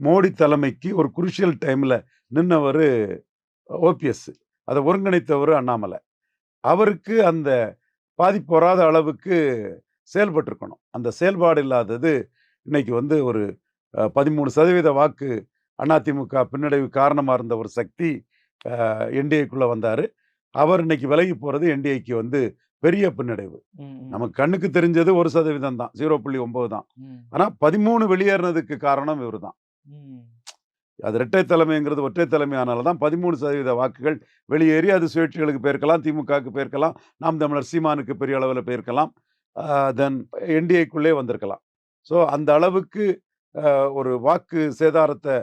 மோடி தலைமைக்கு ஒரு குருஷியல் டைம்ல நின்னவர் ஓபிஎஸ். அதை ஒருங்கிணைத்தவர் அண்ணாமலை. அவருக்கு அந்த பாதிப்பு வராத அளவுக்கு செயல்பட்டிருக்கணும். அந்த செயல்பாடு இல்லாதது இன்னைக்கு வந்து ஒரு பதிமூணு சதவீத வாக்கு அதிமுக பின்னடைவு காரணமாக இருந்த ஒரு சக்தி என்டிஏக்குள்ளே வந்தார். அவர் இன்னைக்கு விலகி போகிறது என்டிஏக்கு வந்து பெரிய பின்னடைவு. நமக்கு கண்ணுக்கு தெரிஞ்சது ஒரு சதவீதம் தான் ஜீரோ புள்ளி ஒன்பது தான். ஆனால் பதிமூணு வெளியேறினதுக்கு காரணம் இவர் தான். அது இரட்டை தலைமைங்கிறது ஒற்றை தலைமை ஆனால தான் பதிமூணு சதவீத வாக்குகள் வெளியேறி அது சுயேட்சைகளுக்கு போயிருக்கலாம் திமுகவுக்கு போயிருக்கலாம் நாம் தமிழர் சீமானுக்கு பெரிய அளவில் போயிருக்கலாம் தென் என்டிஏக்குள்ளே வந்திருக்கலாம். ஸோ அந்த அளவுக்கு ஒரு வாக்கு சேதாரத்தை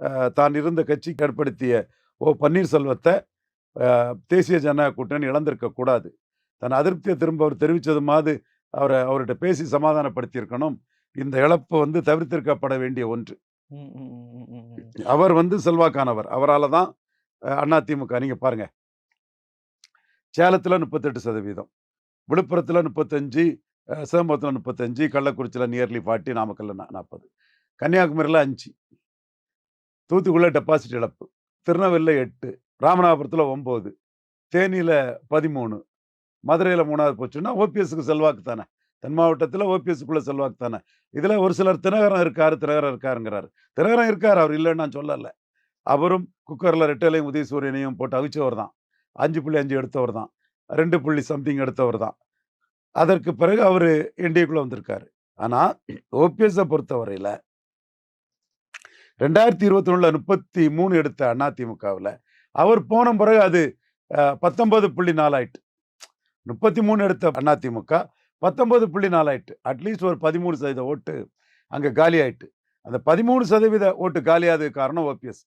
ஆஹ், தான் இருந்த கட்சிக்கு ஏற்படுத்திய ஓ பன்னீர்செல்வத்தை தேசிய ஜனநாயக கூட்டணி இழந்திருக்கக்கூடாது தன் அதிருப்தியை திரும்ப அவர் தெரிவித்ததுமாவது அவரை அவர்கிட்ட பேசி சமாதானப்படுத்தியிருக்கணும். இந்த இழப்பு வந்து தவிர்த்திருக்கப்பட வேண்டிய ஒன்று. அவர் வந்து செல்வாக்கானவர். அவரால் தான் அண்ணா திமுக. நீங்கள் பாருங்க. சேலத்தில் முப்பத்தெட்டு சதவீதம். விழுப்புரத்தில் முப்பத்தஞ்சு சிதம்பரத்தில் முப்பத்தஞ்சு கள்ளக்குறிச்சியில் நியர்லி ஃபார்ட்டி நாமக்கல்ல நாற்பது கன்னியாகுமரியில் அஞ்சு. தூத்துக்குடியில் டெபாசிட் இழப்பு. திருநெல்வேலியில் எட்டு. ராமநாதபுரத்தில் ஒம்பது. தேனியில் பதிமூணு. மதுரையில் மூணாவது போச்சுன்னா ஓபிஎஸ்க்கு செல்வாக்கு தானே. தென் மாவட்டத்தில் ஓபிஎஸ்க்குள்ளே செல்வாக்கு தானே. இதில் ஒரு சிலர் தினகரம் இருக்கார் தினகரம் இருக்காருங்கிறாரு. தினகரம் இருக்கார் அவர் இல்லைன்னு நான் சொல்லலை. அவரும் குக்கரில் ரெட்டலையும் உதயசூரியனையும் போட்டு அவிச்சவர் தான். அஞ்சு புள்ளி அஞ்சு எடுத்தவர் தான். ரெண்டு புள்ளி சம்திங் எடுத்தவர் தான். அதற்கு பிறகு அவர் என்டிஏக்குள்ளே வந்திருக்காரு. ஆனால் ஓபிஎஸ்ஸை பொறுத்தவரையில் ரெண்டாயிரத்தி இருபத்தி ஒன்றில் முப்பத்தி மூணு எடுத்த அதிமுகவில் அவர் போன பிறகு அது பத்தொன்பது புள்ளி நாலாயிட்டு முப்பத்தி மூணு எடுத்த அதிமுக பத்தொன்பது புள்ளி நாலாயிட்டு அட்லீஸ்ட் ஒரு பதிமூணு சதவீத ஓட்டு அங்கே காலி ஆயிட்டு அந்த பதிமூணு சதவீத ஓட்டு காலியாதது காரணம் ஓபிஎஸ்.